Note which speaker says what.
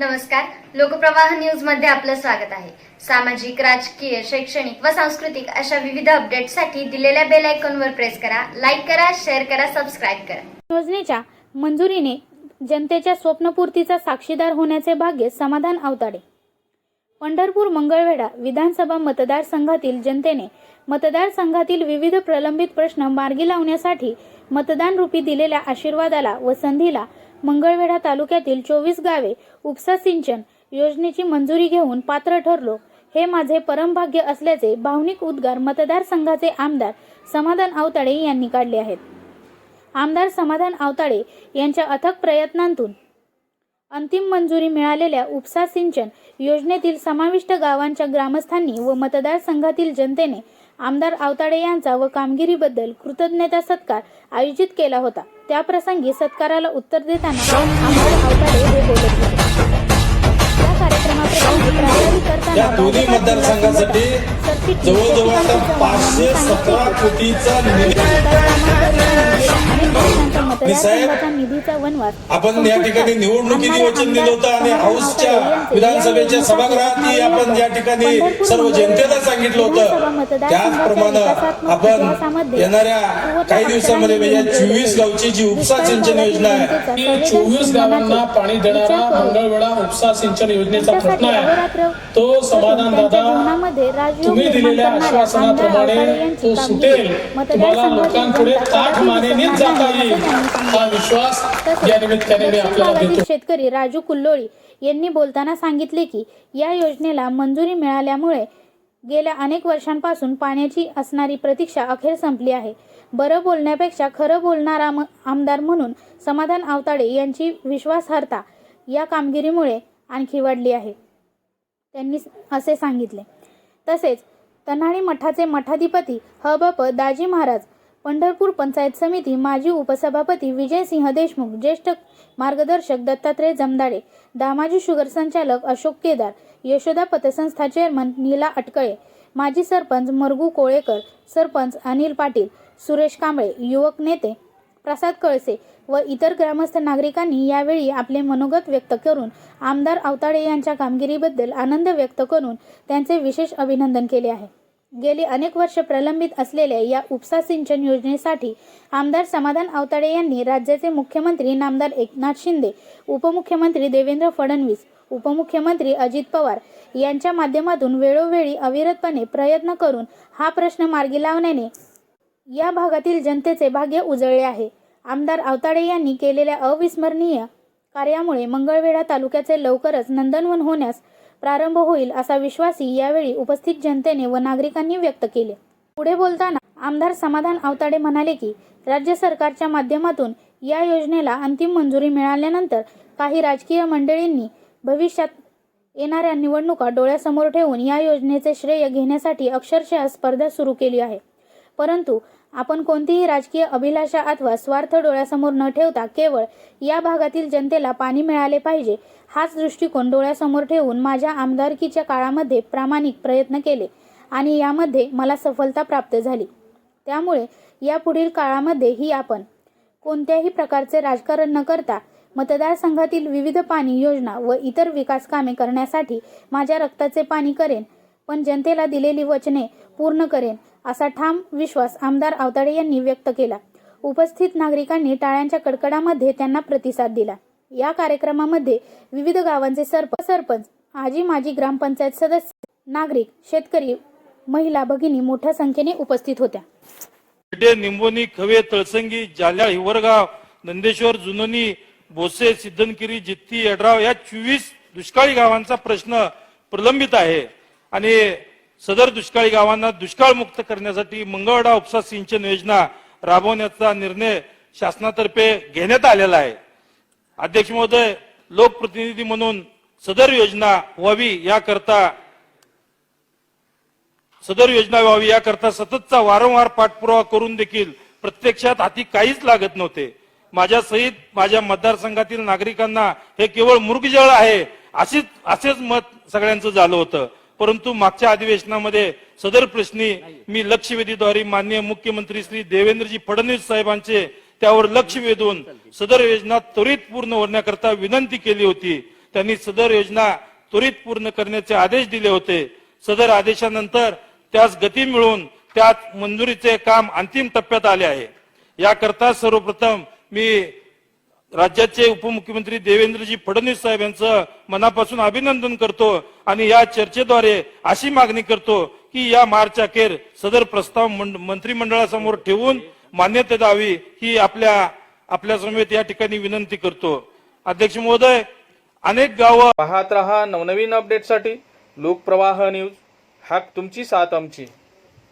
Speaker 1: नमस्कार. लोकप्रवाह न्यूजमध्ये आपलं स्वागत आहे. सामाजिक राजकीय शैक्षणिक व सांस्कृतिक अशा विविध अपडेटसाठी दिलेल्या बेल आयकॉनवर प्रेस करा लाईक करा शेअर करा सबस्क्राईब करा.
Speaker 2: योजनेच्या मंजुरीने जनतेच्या स्वप्नपूर्तीचा साक्षीदार होण्याचे भाग्य समाधान अवताडे. पंढरपूर मंगळवेढा विधानसभा मतदारसंघातील जनतेने मतदारसंघातील विविध प्रलंबित प्रश्न मार्गी लावण्यासाठी मतदान रूपी दिलेल्या आशीर्वादाला व संधीला मंगळवेढा तालुक्यातील चोवीस गावे उपसा सिंचन योजनेची मंजुरी घेऊन पात्र ठरलो. हे माझे परमभाग्य असल्याचे भावनिक उद्गार मतदारसंघाचे आमदार समाधान अवताडे यांनी काढले आहेत. आमदार समाधान अवताडे यांच्या अथक प्रयत्नांतून अंतिम मंजुरी मिळालेल्या उपसा सिंचन योजनेतील समाविष्ट गावांच्या ग्रामस्थांनी व मतदारसंघातील जनतेने आमदार आवताडे यांचा व कामगिरीबद्दल कृतज्ञता सत्कार आयोजित केला होता. त्याप्रसंगी सत्काराला उत्तर देताना आमदार आवताडे हे बोलत होते.
Speaker 3: दोन्ही मतदारसंघासाठी जवळजवळ आता पाचशे सतरा कोटीचा
Speaker 2: निधीचा वनवास
Speaker 3: आपण या ठिकाणी निवडणुकीने वचन दिलं होतं आणि हाऊसच्या विधानसभेच्या सभागृहात आपण या ठिकाणी सर्व जनतेला सांगितलं होतं. त्याचप्रमाणे आपण येणाऱ्या काही दिवसामध्ये म्हणजे चोवीस गावची जी उपसा सिंचन योजना आहे
Speaker 4: चोवीस गावांना पाणी देणारा मंगळवेळा उपसा सिंचन योजनेचा प्रश्न आहे. तो समाधान दादा तुम्ही दिलेल्या आश्वासनाप्रमाणे तो सुटेल. तुम्हाला लोकांपुढे ताठ मानेनेच जाता येईल. हा विश्वास या निमित्ताने मी आपल्याला देतो.
Speaker 2: शेतकरी राजू कुल्लोळी यांनी बोलताना सांगितले की या योजनेला मंजुरी मिळाल्यामुळे गेल्या अनेक वर्षांपासून पाण्याची असणारी प्रतीक्षा अखेर संपली आहे. बरं बोलण्यापेक्षा खरं बोलणारा आमदार म्हणून समाधान आवताडे यांची विश्वासार्हता या कामगिरीमुळे आणखी वाढली आहे. त्यांनी असे सांगितले. तसेच तन्हाळी मठाचे मठाधिपती हबप दाजी महाराज पंढरपूर पंचायत समिती माजी उपसभापती विजयसिंह देशमुख ज्येष्ठ मार्गदर्शक दत्तात्रय जमदाडे दामाजी शुगर संचालक अशोक केदार यशोदा पतसंस्था चेअरमन नीला अटकळे माजी सरपंच मरगू कोळेकर सरपंच अनिल पाटील सुरेश कांबळे युवक नेते प्रसाद कळसे व इतर ग्रामस्थ नागरिकांनी यावेळी आपले मनोगत व्यक्त करून आमदार अवताडे यांच्या कामगिरीबद्दल आनंद व्यक्त करून त्यांचे विशेष अभिनंदन केले आहे. गेली अनेक वर्ष प्रलंबित असलेल्या या उपसा सिंचन योजनेसाठी आमदार समाधान अवताडे यांनी राज्याचे मुख्यमंत्री नामदार एकनाथ शिंदे उपमुख्यमंत्री देवेंद्र फडणवीस उपमुख्यमंत्री अजित पवार यांच्या माध्यमातून वेळोवेळी अविरतपणे प्रयत्न करून हा प्रश्न मार्गी लावण्याने या भागातील जनतेचे भाग्य उजळले आहे. आमदार आवताडे यांनी केलेल्या अविस्मरणीय कार्यामुळे मंगळवेढा तालुक्याचे लवकरच नंदनवन होण्यास प्रारंभ होईल असा विश्वासही यावेळी उपस्थित जनतेने व नागरिकांनी व्यक्त केले. पुढे बोलताना आमदार समाधान आवताडे म्हणाले की राज्य सरकारच्या माध्यमातून या योजनेला अंतिम मंजुरी मिळाल्यानंतर काही राजकीय मंडळींनी भविष्यात येणाऱ्या निवडणुका डोळ्यासमोर ठेवून या योजनेचे श्रेय घेण्यासाठी अक्षरशः स्पर्धा सुरू केली आहे. परंतु आपण कोणतीही राजकीय अभिलाषा अथवा स्वार्थ डोळ्यासमोर न ठेवता केवळ या भागातील जनतेला पाणी मिळाले पाहिजे हाच दृष्टिकोन डोळ्यासमोर ठेवून माझ्या आमदारकीच्या काळामध्ये प्रामाणिक प्रयत्न केले आणि यामध्ये मला सफलता प्राप्त झाली. त्यामुळे यापुढील काळामध्येही आपण कोणत्याही प्रकारचे राजकारण न करता मतदारसंघातील विविध पाणी योजना व इतर विकास कामे करण्यासाठी माझ्या रक्ताचे पाणी करेन पण जनतेला दिलेली वचने पूर्ण करेन असा ठाम विश्वास आमदार आवताडे यांनी व्यक्त केला. उपस्थित नागरिकांनी टाळ्यांच्या कडकडामध्ये त्यांना प्रतिसाद दिला. या कार्यक्रमामध्ये विविध गावांचे सरप सरपंच आजी माजी ग्रामपंचायत सदस्य नागरिक शेतकरी महिला भगिनी मोठ्या संख्येने उपस्थित होत्या.
Speaker 5: निंबोनी खवे तळसंगी जाल्या हिवरगाव नंदेश्वर जुनोनी बोसे सिद्धनकिरी जित्ती यड्राव या चोवीस दुष्काळी गावांचा प्रश्न प्रलंबित आहे. आणि सदर दुष्काळी गावांना दुष्काळ मुक्त करण्यासाठी मंगळवाडा उपसा सिंचन योजना राबवण्याचा निर्णय शासनातर्फे घेण्यात आलेला आहे. अध्यक्ष महोदय लोकप्रतिनिधी म्हणून सदर योजना व्हावी याकरता सदर योजना व्हावी याकरता सततचा वारंवार पाठपुरावा करून देखील प्रत्यक्षात हाती काहीच लागत नव्हते. माझ्या सहित माझ्या मतदारसंघातील नागरिकांना हे केवळ मृगजळ आहे असेच असेच मत सगळ्यांचं झालं होतं. परंतु मागच्या अधिवेशनामध्ये सदर प्रश्नी मी लक्षवेधीद्वारे माननीय मुख्यमंत्री श्री देवेंद्रजी फडणवीस साहेबांचे त्यावर लक्ष वेधून सदर योजना त्वरित पूर्ण होण्याकरता विनंती केली होती. त्यांनी सदर योजना त्वरित पूर्ण करण्याचे आदेश दिले होते. सदर आदेशानंतर त्यास गती मिळून त्यात मंजुरीचे काम अंतिम टप्प्यात आले आहे. याकरता सर्वप्रथम मी राज्याचे उपमुख्यमंत्री देवेंद्रजी फडणवीस साहेब यांचं मनापासून अभिनंदन करतो आणि या चर्चेद्वारे अशी मागणी करतो की या मार्च अखेर सदर प्रस्ताव मंड- मंत्रिमंडळासमोर ठेवून मान्यता द्यावी ही आपल्या आपल्या समेत या ठिकाणी विनंती करतो. अध्यक्ष महोदय अनेक गावं
Speaker 6: पाहत रहा नवनवीन अपडेटसाठी लोकप्रवाह न्यूज हॅक तुमची साथ आमची.